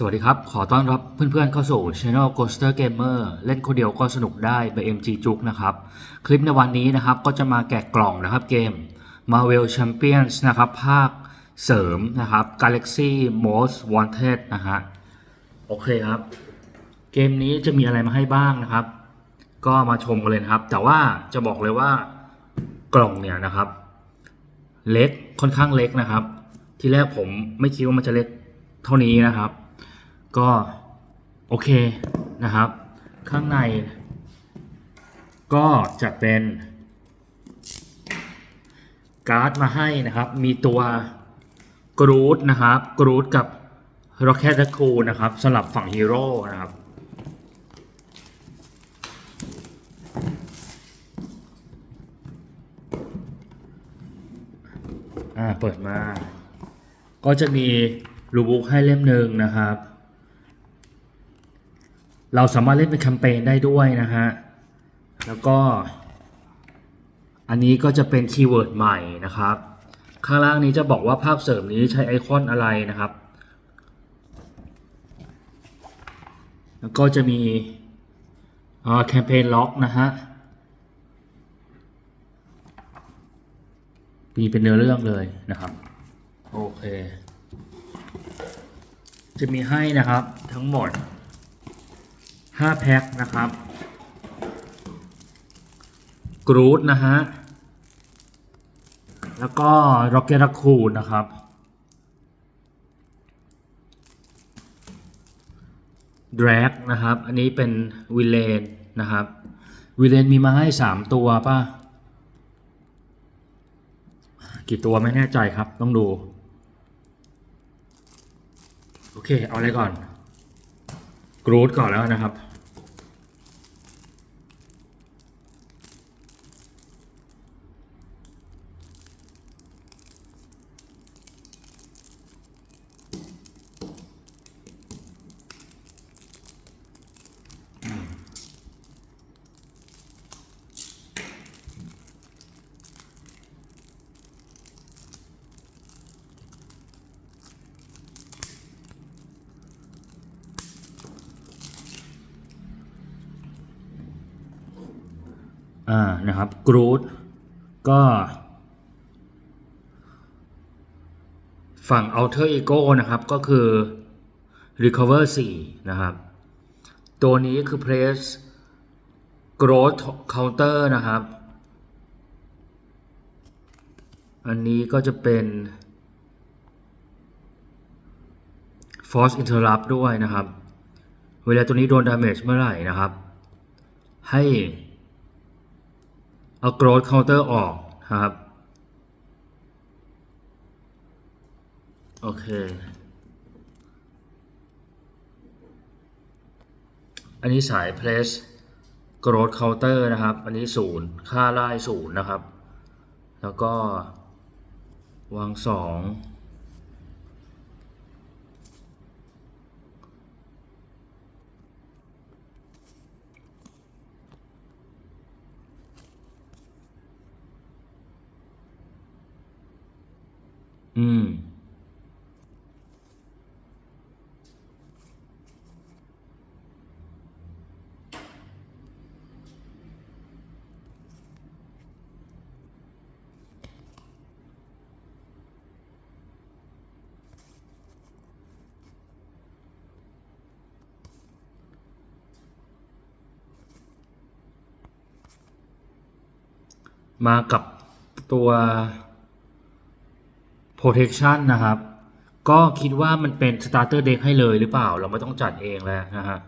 สวัสดีครับ ขอต้อนรับเพื่อนๆเข้าสู่ Channel Ghoster Gamer เล่นคนเดียวก็สนุกได้ by MG จุกนะครับ คลิปในวันนี้นะครับก็จะมาแกะกล่องนะครับเกม Marvel Champions นะครับภาคเสริมนะครับ Galaxy Most Wanted นะฮะ โอเคครับ เกมนี้จะมีอะไรมาให้บ้างนะครับ ก็มาชมกันเลยครับ แต่ว่าจะบอกเลยว่ากล่องเนี่ยนะครับ เล็กค่อนข้างเล็กนะครับ ทีแรกผมไม่คิดว่ามันจะเล็กเท่านี้นะครับ ก็โอเคนะครับ ข้างใน ก็จะเป็นการ์ดมาให้นะครับ มีตัวกรูดนะครับกรูดกับ Rocket r a c c o o n นะครับสำหรับฝั่งฮีโร่นะครับ อ่า เปิดมา ก็จะมีรูบุ๊กให้เล่มหนึ่งนะครับ เราสามารถเล่นเป็นแคมเปญได้ด้วยนะฮะ แล้วก็ อันนี้ก็จะเป็นคีย์เวิร์ดใหม่นะครับ ข้างล่างนี้จะบอกว่าภาพเสริมนี้ใช้ไอคอนอะไรนะครับ แล้วก็จะมีแคมเปญล็อกนะฮะมีเป็นเนื้อเรื่องเลยนะครับ โอเค จะมีให้นะครับทั้งหมด 5แพ็คนะครับกรูดนะฮะ แล้วก็ร็อกเก็ตคูนนะครับดรกนะครับ อันนี้เป็นวิเลนนะครับ วิเลนมีมาให้ 3 ตัวป่ะ กี่ตัวไม่แน่ใจครับ ต้องดู โอเค เอาอะไรก่อน กรูดก่อนแล้วนะครับ กรูดก็ฝั่ง Outer Ego นะครับ ก็คือ Recover 4 นะครับ ตัวนี้คือ Press Growth Counter นะครับ อันนี้ก็จะเป็น Force Interrupt ด้วยนะครับ เวลาตัวนี้โดน damage เมื่อไหร่นะครับ ให้ เอา growth counter ออกครับ โอเค อันนี้สาย place growth counter นะครับ อันนี้ศูนย์ค่าไล่ศูนย์นะครับ แล้วก็วางสอง อืม มากับตัว protection นะครับ ก็คิดว่ามันเป็น starter deck ให้เลยหรือเปล่า เราไม่ต้องจัดเองแล้วนะฮะ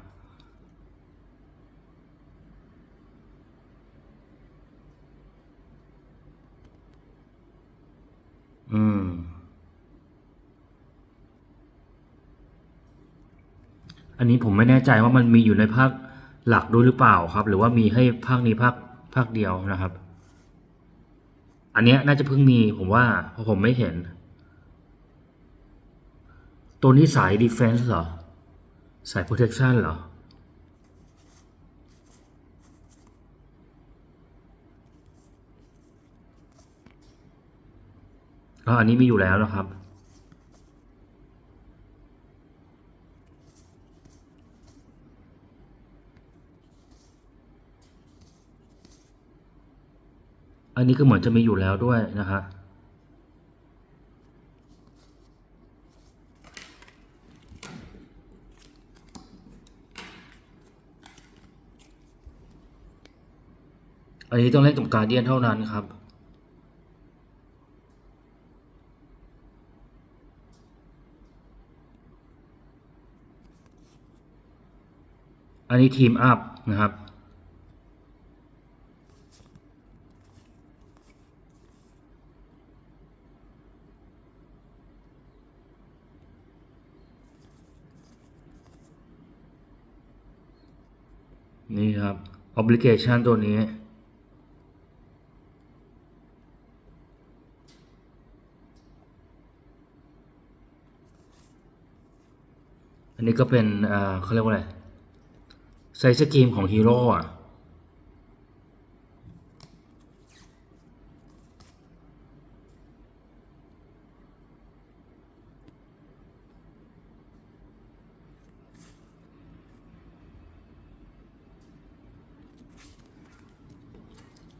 อืม อันนี้ผมไม่แน่ใจว่ามันมีอยู่ในภาคหลักด้วยหรือเปล่าครับ หรือว่ามีให้ภาคนี้ภาคภาคเดียวนะครับ อันเนี้ยน่าจะเพิ่งมีผมว่าเพราะผมไม่เห็น ตัวนี้สาย defense เหรอ สาย protection เหรอ อันนี้มีอยู่แล้วนะครับ อันนี้ก็เหมือนจะมีอยู่แล้วด้วยนะฮะ อันนี้ต้องเล่นกับการเดียนเท่านั้นครับ อันนี้ทีมอัพนะครับนี่ครับ obligation ตัวนี้ อั นนี้ก็เป็นเขาเรียกว่าอะไรไซส์สกีมของฮีโร่อะ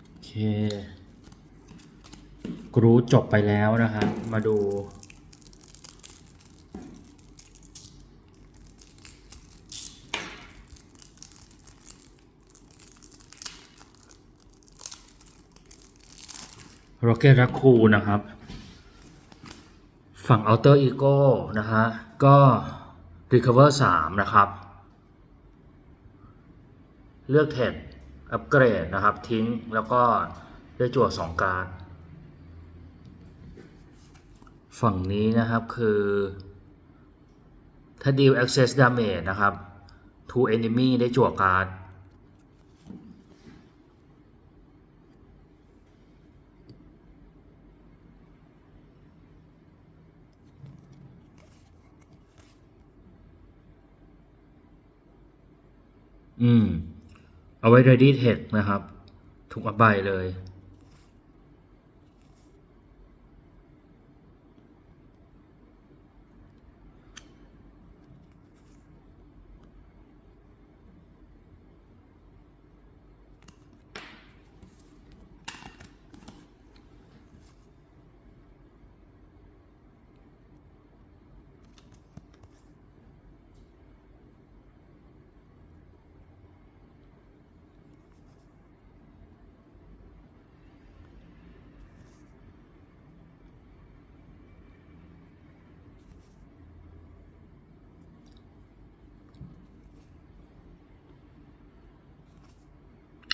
โอเคกรูจบไปแล้วนะฮะมาดู Rocket Raccoon นะครับ ฝั่ง Outer Ego นะฮะ ก็ Recover 3 นะครับ เลือกเทรดอัปเกรดนะครับ ทิ้งแล้วก็ได้จั่ว2 การ ฝั่งนี้นะครับคือ ถ้า deal access damage นะครับ to enemy ได้จั่วการ์ด อืม เอาไว้ ready text นะครับ ถูกใบเลย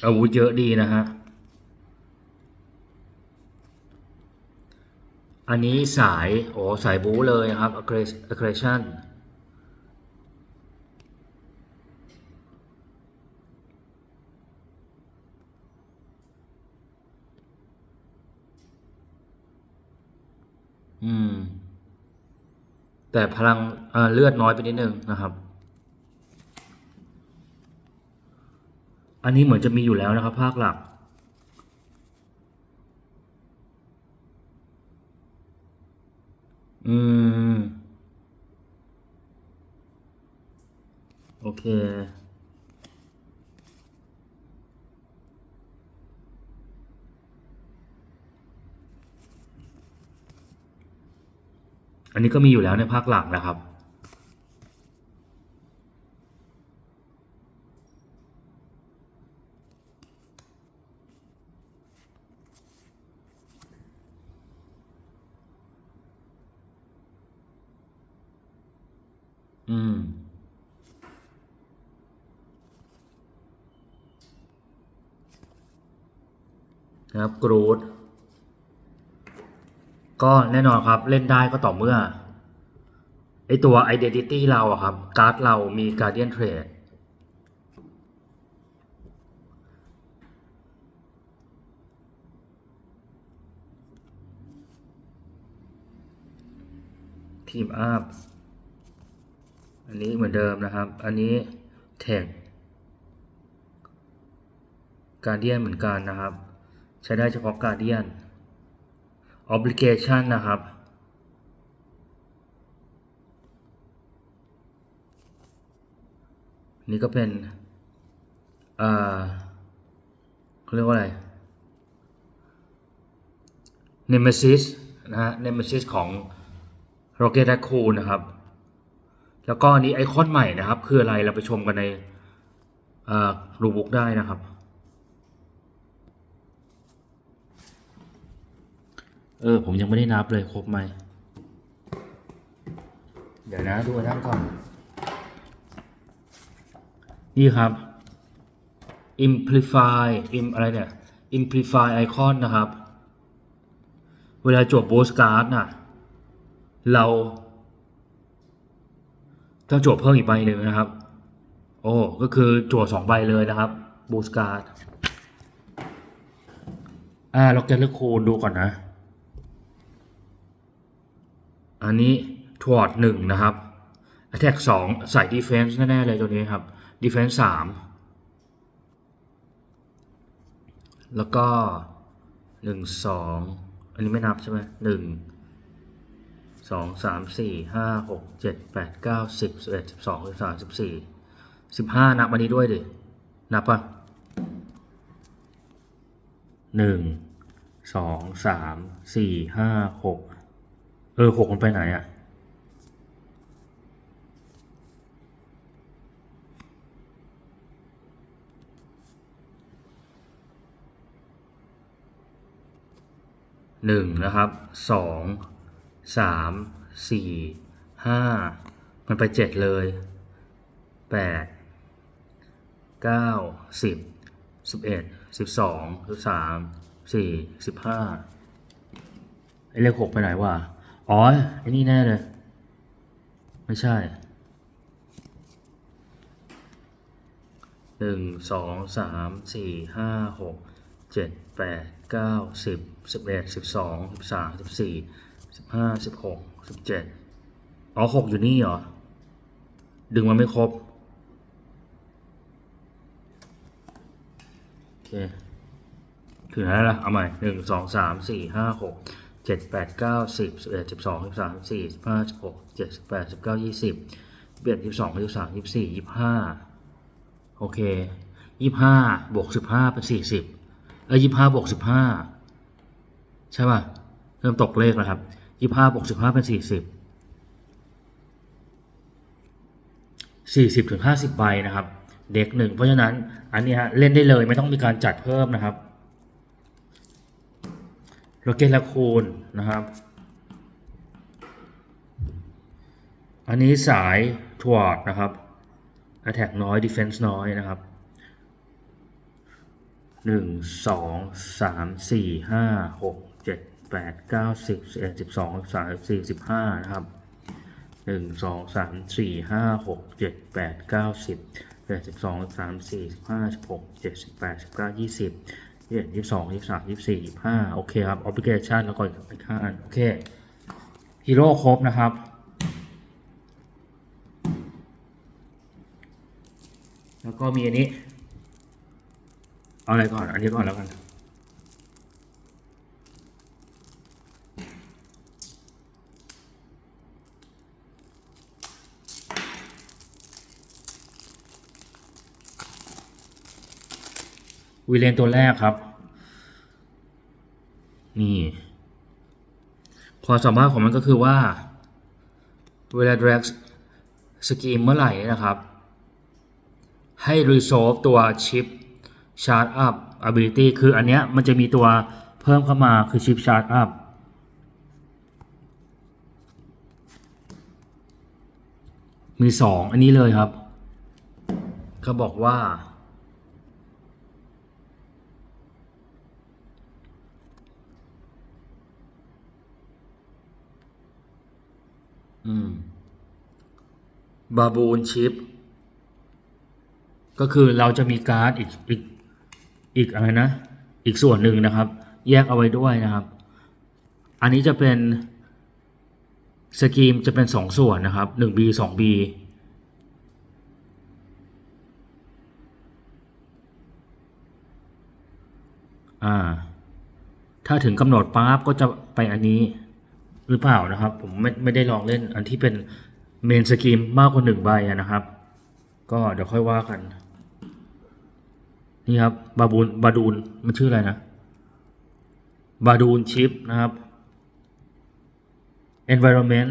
อาวุธเยอะดีนะฮะ อันนี้สาย โอ้ สายบู๊เลยนะครับ aggression อืม แต่พลังเเลือดน้อยไปนิดนึงนะครับ อันนี้เหมือนจะมีอยู่แล้วนะครับ ภาคหลัก อืม โอเค อันนี้ก็มีอยู่แล้วในภาคหลักนะครับ อืม นะค รับกรูดก็แน่นอนครับเล่นได้ก็ต่อเมื่อไอตัว Identity เราอะครับ การ์ดเรามี Guardian Trade ทีมอัพอันนี้เหมือนเดิมนะครับ อันนี้ Tech Guardian เหมือนกันนะครับ ใช้ได้เฉพาะ Guardian Obligation นะครับ นี่ก็เป็นอ่าเขาเรียกว่าอะไร Nemesis นะฮะ Nemesis ของ Rocket Raccoon นะครับ แล้วก็อันนี้ไอคอนใหม่นะครับ คืออะไรเราไปชมกันในรูบุ๊กได้นะครับ เออ ผมยังไม่ได้นับเลยครบไหม เดี๋ยวนะ ดูอันนั้นก่อน นี่ครับ Amplify im อะไรเนี่ย Amplify Icon นะครับ เวลาจวบ Boost Card น่ะ เราต้องจวบเพิ่มอีกใบหนึ่งนะครับ โอ้ ก็คือจวบสองใบเลยนะครับ Boost Card อ่า เราจะเลือกคูณดูก่อนนะ อันนี้ทวอร์ดหนึ่งนะครับ Attack สองใส่ Defense แน่ๆเลยตัวนี้ครับ Defense สามแล้วก็หนึ่งสองอันนี้ไม่นับใช่ไหมหนึ่งสองสามสี่ห้าหกเจ็ดแปดเก้าสิบสิบเอ็ดสิบสองสิบสามสิบสี่สิบห้านับอันนี้ด้วยดิ นับป่ะหนึ่งสองสามสี่ห้าหก เออหกมันไปไหนอะหนึ่งนะครับสองสามสี่ห้ามันไปเจ็ดเลยแปดเก้าสิบสิบเอ็ดสิบสองสิบสามสี่สิบห้าไอเลขหกไปไหนวะ อ๋อไอ้นี่แน่เลย ไม่ใช่หนึ่งสองสามสี่ห้าหกเจ็ดแปดเก้าสิบสิบเอ็ดสิบสองสิบสามสิบสี่สิบห้าสิบหกสิบเจ็ดอ๋อหกอยู่นี่เหรอ ดึงมันไม่ครบ โอเค ถึงแล้วล่ะ เอาใหม่หนึ่งสองสามสี่ห้าหก เจ็ดแปดเก้าสิบสิบเอ็ดสิบสองสิบสามสิบสี่สิบห้าสิบหกเจ็ดสิบแปดสิบเก้ายี่สิบสิบเอ็ดสิบสองสิบสามสิบสี่ยี่ห้าโอเคยี่ห้าบวกสิบห้าเป็นสี่สิบเอ้ยยี่ห้าบวกสิบห้าใช่ป่ะเริ่มตกเลขแล้วครับยี่ห้าบวกสิบห้าเป็นสี่สิบสี่สิบถึงห้าสิบใบนะครับ เด็กหนึ่งเพราะฉะนั้นอันนี้ฮะเล่นได้เลยไม่ต้องมีการจัดเพิ่มนะครับ โลเกตละคูนนะครับ อันนี้สายทวอดนะครับ Attack น้อยดิเฟนส์น้อยนะครับ 1 2 3 4 5 6 7 8 9 10 11 12 13 14 15 นะครับ 1 2 3 4 5 6 7 8 9 10 11 12 13 14 15 16 17 18 19 20 ยี่สิบยี่สิบเอ็ดยี่สิบสองยี่สิบสามยี่สิบสี่ยี่สิบห้าโอเคครับออ p พลิเกชันแล้วก็อีกห้าอันโอเคฮีโร่ครบนะครับ แล้วก็มีอันนี้ เอาอะไรก่อน อันนี้ก่อนแล้วกัน วีเลนตัวแรกครับ นี่ความสามารถของมันก็คือว่า เวลา drag สกีมเมื่อไหร่นะครับ ให้ resolve ตัว chip chart up ability คืออันเนี้ยมันจะมีตัวเพิ่มเข้ามาคือ chip chart up มีสองอันนี้เลยครับ เขาบอกว่า บาบูนชิป ก็คือเราจะมีการ์ดอีกอีกอีกอะไรนะ อีกส่วนหนึ่งนะครับ แยกเอาไว้ด้วยนะครับ อันนี้จะเป็นสกีมจะเป็นสองส่วนนะครับหนึ่ง B สอง B อ่า ถ้าถึงกำหนดปั๊บก็จะไปอันนี้ หรือเปล่านะครับ ผมไม่ไม่ได้ลองเล่นอันที่เป็นเมนสกีมมากกว่าหนึ่งใบนะครับ ก็เดี๋ยวค่อยว่ากัน นี่ครับบาบูนบาดูนมันชื่ออะไรนะบาดูนชิปนะครับ environment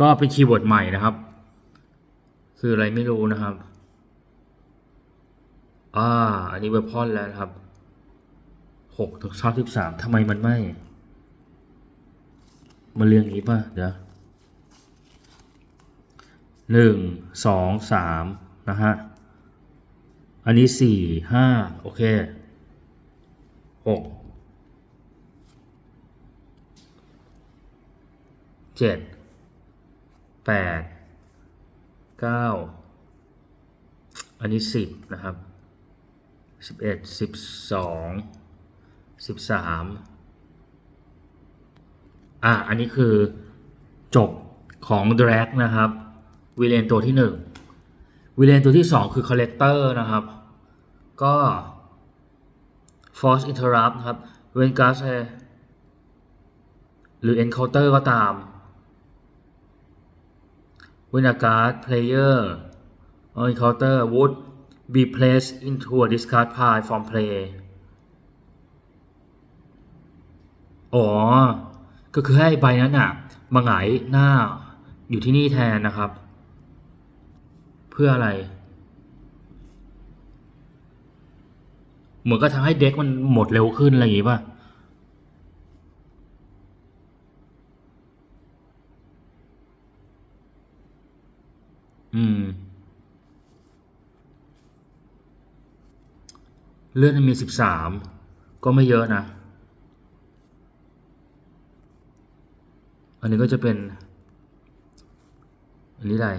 ก็เป็นคีย์เวิร์ดใหม่นะครับ คืออะไรไม่รู้นะครับอ่าอันนี้เวพอนแล้วนะครับหกถึงสามสิบสามทำไมมันไม่ มาเรียงอย่างนี้ป่ะ เดี๋ยวหนึ่งสองสามนะฮะ อันนี้สี่ห้าโอเคหกเจ็ดแปดเก้าอันนี้สิบนะครับสิบเอ็ดสิบสองสิบสาม อะอันนี้คือจบของดรากนะครับวิเลนตัวที่หนึ่งวิเลนตัวที่สองคือคอลเลกเตอร์นะครับ ก็ฟอสอินเทอร์รับครับเวนกัสหรือเคอร์เตอร์ก็ตามวินาการ์ดเพลเยอร์ or อร์เตอร์วูดบีเพลสอินทัวร์ดิสการ์ดไ pile ร์มเพลย์อ๋อ ก็คือให้ใบนั้นอะมาหงายหน้าอยู่ที่นี่แทนนะครับ เพื่ออะไร เหมือนก็ทำให้เด็กมันหมดเร็วขึ้นอะไรอย่างงี้ป่ะอืม เลือดมีสิบสามก็ไม่เยอะนะ อันนี้ก็จะเป็น อันนี้อะไร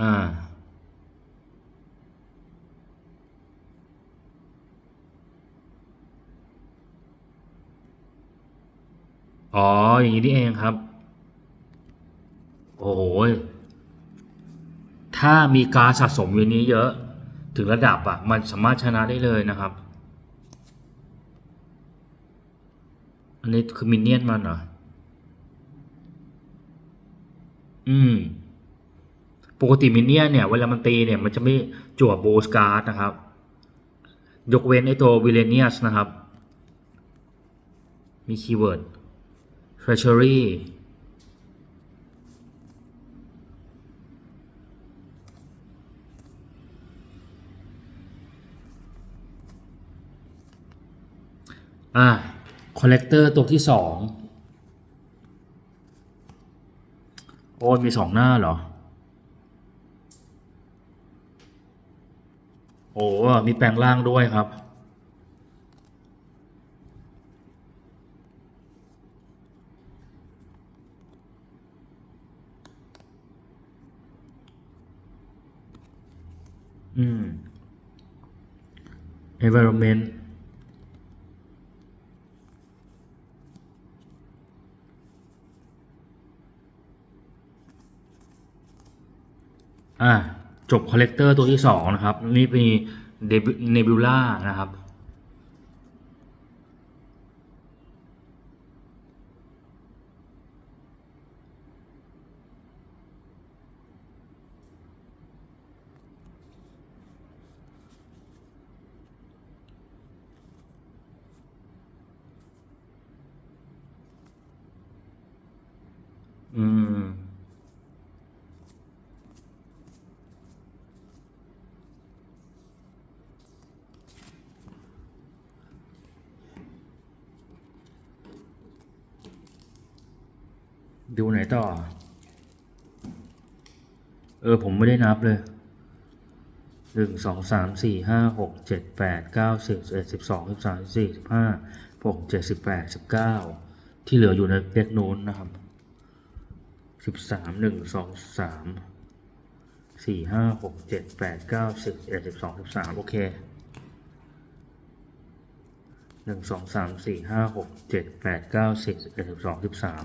อ่า อ๋อ อย่างนี้นี่เองครับ โอ้โห ถ้ามีการสะสมอยู่นี้เยอะ ถึงระดับอะ มันสามารถชนะได้เลยนะครับ อันนี้คือมินเนี่ยนมันเหรอ อืม ปกติมินเนี่ยนเนี่ย เวลามันตีเนี่ย มันจะไม่จั่วโบสการ์ดนะครับ ยกเว้นไอตัววิเลเนียสนะครับ มีคีย์เวิร์ด treasury อ่าะ collector ตัวที่สองโอ้ยมีสองหน้าเหรอ โอ้มีแปลงร่างด้วยครับ อืม environment อะจบคอลเลกเตอร์ตัวที่สองนะครับ นี่เป็นเนบิวล่านะครับ อืม ดูไหนต่อ เออ ผมไม่ได้นั บเลยหนึ่งสองสามสี่ห้าหกเจ็ดแปดเก้าสิบสิบเอ็ดสิบสองสิบสามสิบสี่สิบห้าหกเจ็ดสิบแปดสิบเก้าที่เหลืออยู่ในเด็กนู้นนะครับสิบสามหนึ่งสองสามสี่ห้าหกเจ็ดแปดเก้าสิบสิบเอ็ดสิบสองสิบสามโอเคหนึ่งสองสามสี่ห้าหกเจ็ดแปดเก้าสิบสิบเอ็ดสิบสองสิบสาม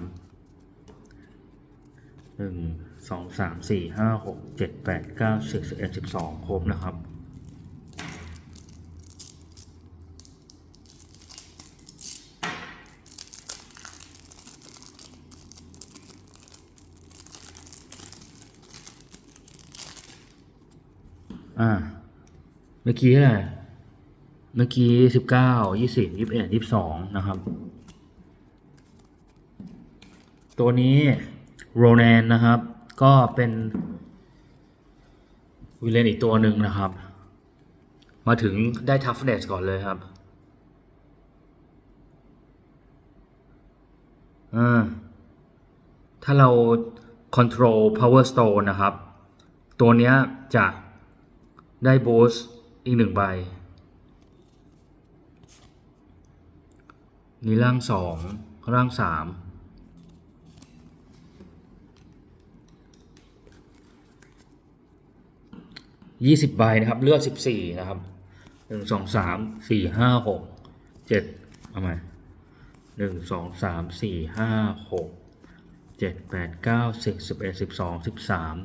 หนึ่ง สองสามสี่ห้าหกเจ็ดแปดเก้าสิบสิบเอ็ดสิบสองครบนะครับ อ่า เมื่อกี้อะไรเมื่อกี้สิบเก้ายี่สิบยี่สิบเอ็ดยี่สิบสองนะครับ ตัวนี้โรแนนนะครับ ก็เป็นวิเลนอีกตัวหนึ่งนะครับ มาถึงได้ทัฟเนสก่อนเลยครับถ้าเรา control power stone นะครับ ตัวนี้จะได้ boost อีกหนึ่งใบนี่ร่างสองร่างสาม ยี่สิบใบนะครับเลือดสิบสี่นะครับหนึ่งสองสามสี่ห้าหกเจ็ดเอาใหม่หนึ่งสองสามสี่ห้าหกเจ็ดแปดเก้าสิบสิบเอ็ดสิบสองสิบสาม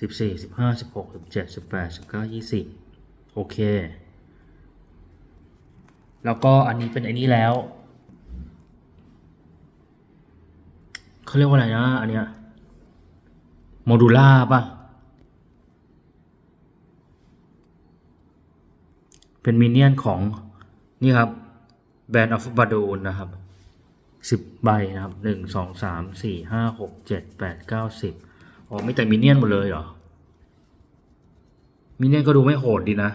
สิบสี่สิบห้าสิบหกสิบเจ็ดสิบแปดสิบเก้ายี่สิบโอเค แล้วก็อันนี้เป็นไอ้นี้แล้วเขาเรียกว่าอะไรนะ อันเนี้ยโมดูล่าป่ะ เป็นมินเนี่ยนของนี่ครับแบรนด์ออฟบาดูนนะครับสิบใบนะครับหนึ่งสองสามสี่ห้าหกเจ็ดแปดเก้าสิบอ๋อไม่แต่มินเนี่ยนหมดเลยเหรอ มินเนี่ยนก็ดูไม่โหดดีนะ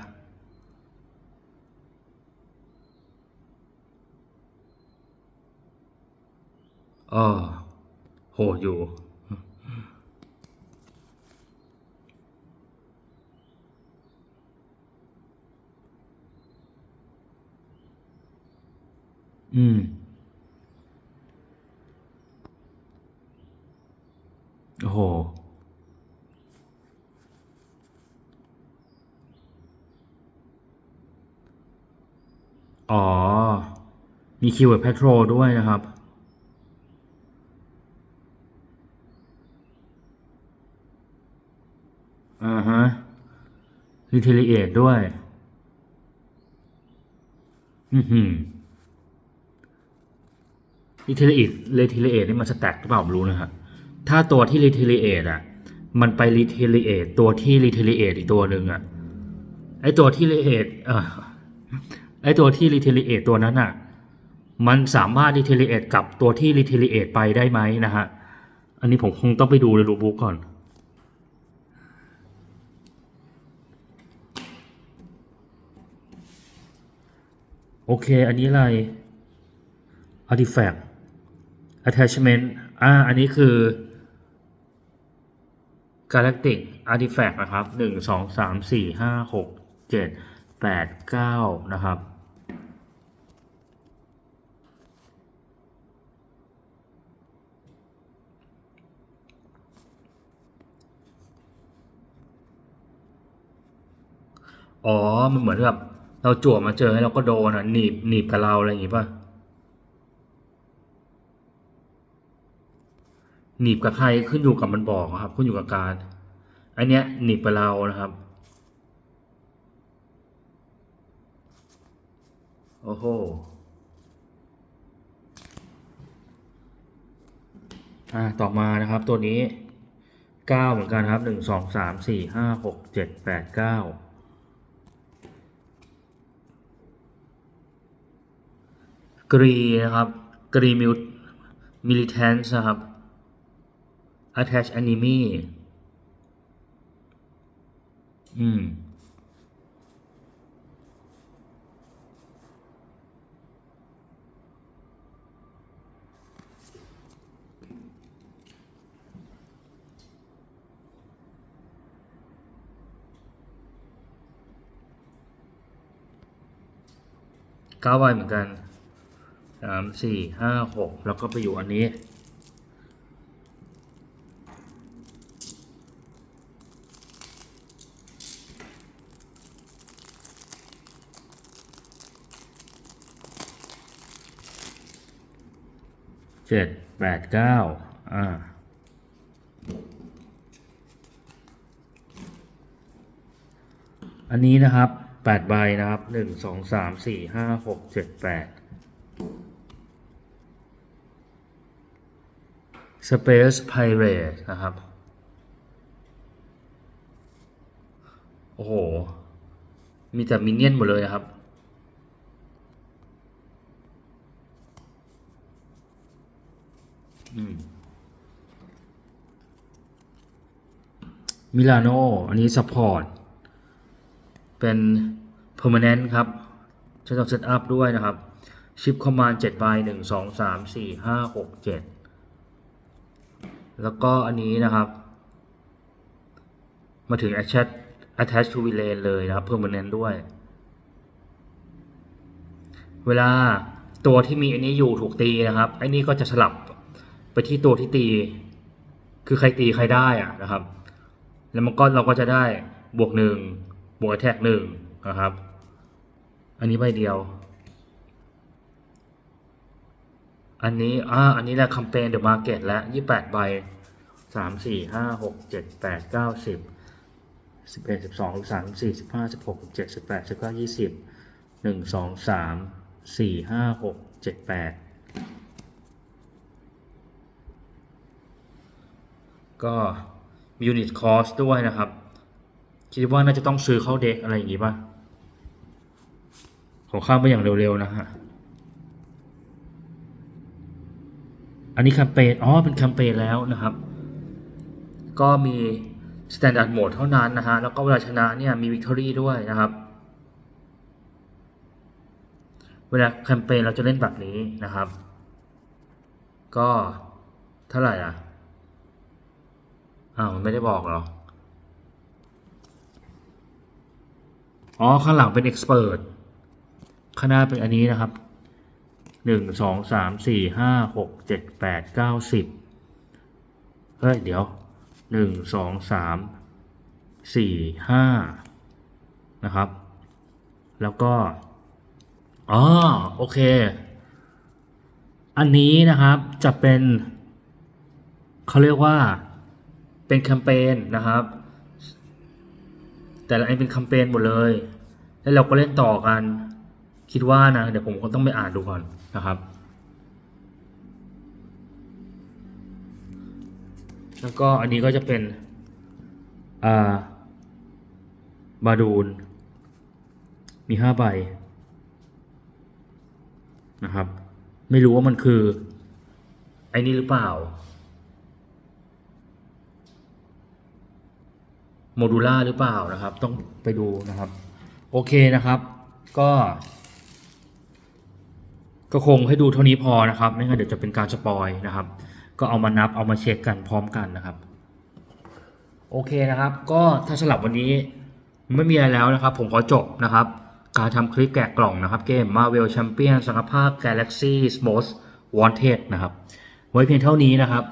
อ๋อโหดอยู่ อืม โอ้โห อ๋อ มีคีย์เวิร์ดแพทโรด้วยนะครับ อ่าฮะ retaliate ด้วย อือหือ retaliate retaliate นี่มันสแต็กหรือเปล่าไม่รู้นะฮะถ้าตัวที่ retaliate อะมันไป retaliate ตัวที่ retaliate อีกตัวหนึ่งอะไอตัวที่ retaliate เออไอตัวที่ retaliate ตัวนั้นอะมันสามารถ retaliate กับตัวที่ retaliate ไปได้ไหมนะฮะอันนี้ผมคงต้องไปดูในรูบุ๊กก่อนโอเค อันนี้อะไร artifact attachment อ่า อันนี้คือ galactic artifact นะครับหนึ่งสองสามสี่ห้าหกเจ็ดแปดเก้านะครับอ๋อ มันเหมือนกับเราจั่วมาเจอให้เราก็โดนอะหนีบหนีบกับเราอะไรอย่างงี้ป่ะ หนีบกับใครขึ้นอยู่กับมันบอกอะครับขึ้นอยู่กับการอันเนี้ยหนีบกับเรานะครับโอ้โหอ่าต่อมานะครับตัวนี้เก้าเหมือนกันครับหนึ่งสองสามสี่ห้าหกเจ็ดแปดเก้ากรีนะครับกรีมิลมิลิเทนส์นะครับ attach enemy อืม เก้าใบเหมือนกันสามสี่ห้าหกแล้วก็ไปอยู่อันนี้ เจ็ดแปดเก้าอ่าอันนี้นะครับแปดใบนะครับหนึ่งสองสามสี่ห้าหกเจ็ดแปด Space Pirate นะครับ โอ้โห มีแต่มินเนี่ยนหมดเลยครับ อืม มิลานโนอันนี้ support เป็น permanent ครับจะต้อง set up ด้วยนะครับ ชิป command 7ใบ1 2 3 4 5 6 7แล้วก็อันนี้นะครับ มาถึง attach attach to VLAN เลยนะครับ permanent ด้วย เวลาตัวที่มีอันนี้อยู่ถูกตีนะครับไอ้นี่ก็จะสลับไปที่ตัวที่ตี คือใครตีใครได้อะนะครับ แล้วมันก็เราก็จะได้บวกหนึ่งบวกแท็กหนึ่งนะครับ อันนี้ใบเดียว อันนี้อ่าอันนี้แหละคัมเปญเดอะมาร์เก็ตและยี่แปดใบสามสี่ห้าหกเจ็ดแปดเก้าสิบสิบเอ็ดสิบสองสิบสามสิบสี่สิบห้าสิบหกสิบเจ็ดสิบแปดสิบเก้ายี่สิบหนึ่งสองสามสี่ห้าหกเจ็ดแปดก็ มียูนิตคอสด้วยนะครับ คิดว่าน่าจะต้องซื้อเข้าเด็กอะไรอย่างงี้ป่ะขอข้ามไปอย่างเร็วๆนะฮะ อันนี้แคมเปญ อ๋อ เป็นแคมเปญแล้วนะครับ ก็มี Standard Mode เท่านั้นนะฮะ แล้วก็เวลาชนะเนี่ยมี Victory ด้วยนะครับ เวลาแคมเปญเราจะเล่นแบบนี้นะครับ ก็เท่าไหร่อะ อ้าวมันไม่ได้บอกหรอ อ๋อ ข้างหลังเป็น Expert ข้างหน้าเป็นอันนี้นะครับหนึ่งสองสามสี่ห้าหกเจ็ดแปดเก้าสิบเฮ้ย เดี๋ยวหนึ่งสองสามสี่ห้านะครับ แล้วก็อ๋อโอเค อันนี้นะครับจะเป็นเขาเรียกว่า เป็นแคมเปญนะครับ แต่ละอันเป็นแคมเปญหมดเลย แล้วเราก็เล่นต่อกัน คิดว่านะ เดี๋ยวผมก็ต้องไปอ่านดูก่อนนะครับ แล้วก็อันนี้ก็จะเป็นอ่าบาดูน มีห้าใบนะครับ ไม่รู้ว่ามันคือ ไอ้นี่หรือเปล่า โมดูล่าหรือเปล่านะครับ ต้องไปดูนะครับ โอเคนะครับ ก็ ก็คงให้ดูเท่านี้พอนะครับ ไม่งั้นเดี๋ยวจะเป็นการสปอยนะครับ ก็เอามานับเอามาเช็คกันพร้อมกันนะครับ โอเคนะครับ ก็ถ้าสลับวันนี้ไม่มีอะไรแล้วนะครับ ผมขอจบนะครับ การทำคลิปแกะกล่องนะครับ เกม Marvel Champion สังกภาค Galaxy Most Wanted นะครับ ไว้เพียงเท่านี้นะครับ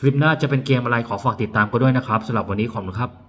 คลิปหน้าจะเป็นเกมอะไรขอฝากติดตามกันด้วยนะครับสำหรับวันนี้ขอบคุณครับ